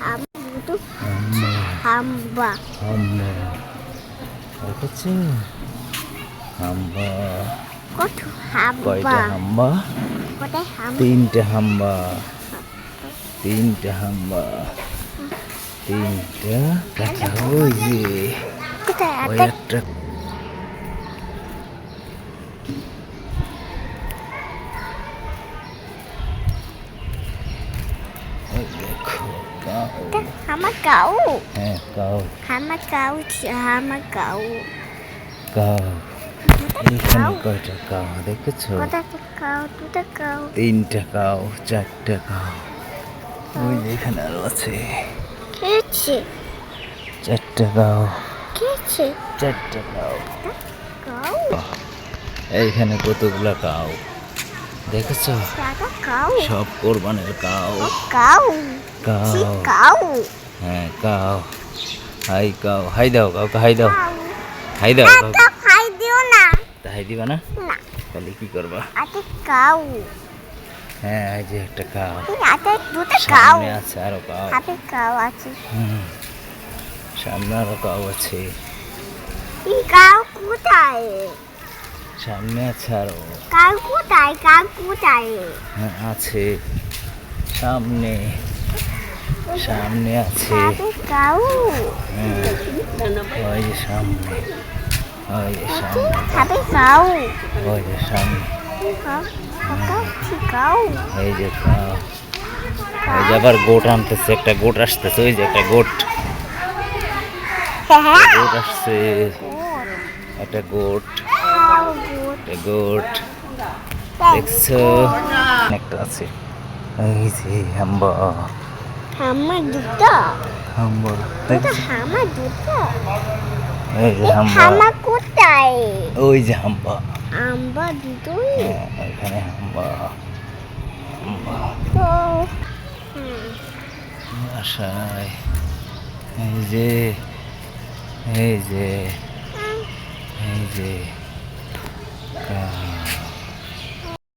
হাম দুটো হাম্বা হাম্বা হাম্বা দেখেছ হাম্বা কত হাম্বা কয়টা হাম্বা কোথায় হাম তিনটে হাম্বা তিনটে হাম্বা তিনটা দেখা ওই যে ওই একটা একটা ওই দেখো কাউ আমার গাও। হ্যাঁ কাউ আমার গাও আমার গাও। কাউ এখানে কয়টা কাউ দেখেছ? গাও দুটো গাও। তিনটা কাউ চারটা কাউ ওই যে এখানে আরও আছে। খেয়েছে চারটা কাউ খেয়েছে চারটা কাউ গাও। এইখানে কতগুলা কাউ দেখেছ? সব কোরবানের কাউ। গাও কাউ। হ্যাঁ কাউ। Hi cow. হাই দাও কাউকে হাই দাও। হাই দাও খাই দিও না। হাই দিবা না? তাহলে কি করবা? আতে গাও হ্যাঁ এই যে একটা কাউ। আতে দুটো সামনে আছে আরও কাউ। হাতে গাও আছে। হুম। সামনে আরও কাউ আছে। এই গাও কোথায়? সামনে আছে আরও গাও কোথায়? গাও কোথায়? হ্যাঁ আছে। সামনে। সামনে আছে। হ্যাঁ ওই যে সামনে। ওই যে সামনে ওই যে এই যে কাউ। যে আবার গোট আনতেছে একটা গোট আসতেছে ওই যে একটা গোট। হ্যাঁ গোট আসছে। একটা গোট। গোট দেখছ একটা আছে এই যে হাম্বা দুটো। হাম্বা দুটো দেখছ আমার দুটো। এই যে হাম্বা আমার কোথায়? ওই যে হাম্বা দুটোই। হ্যাঁ, এখানে হাম্বা হাম্বা বাসায় এই যে এই যে এই যে।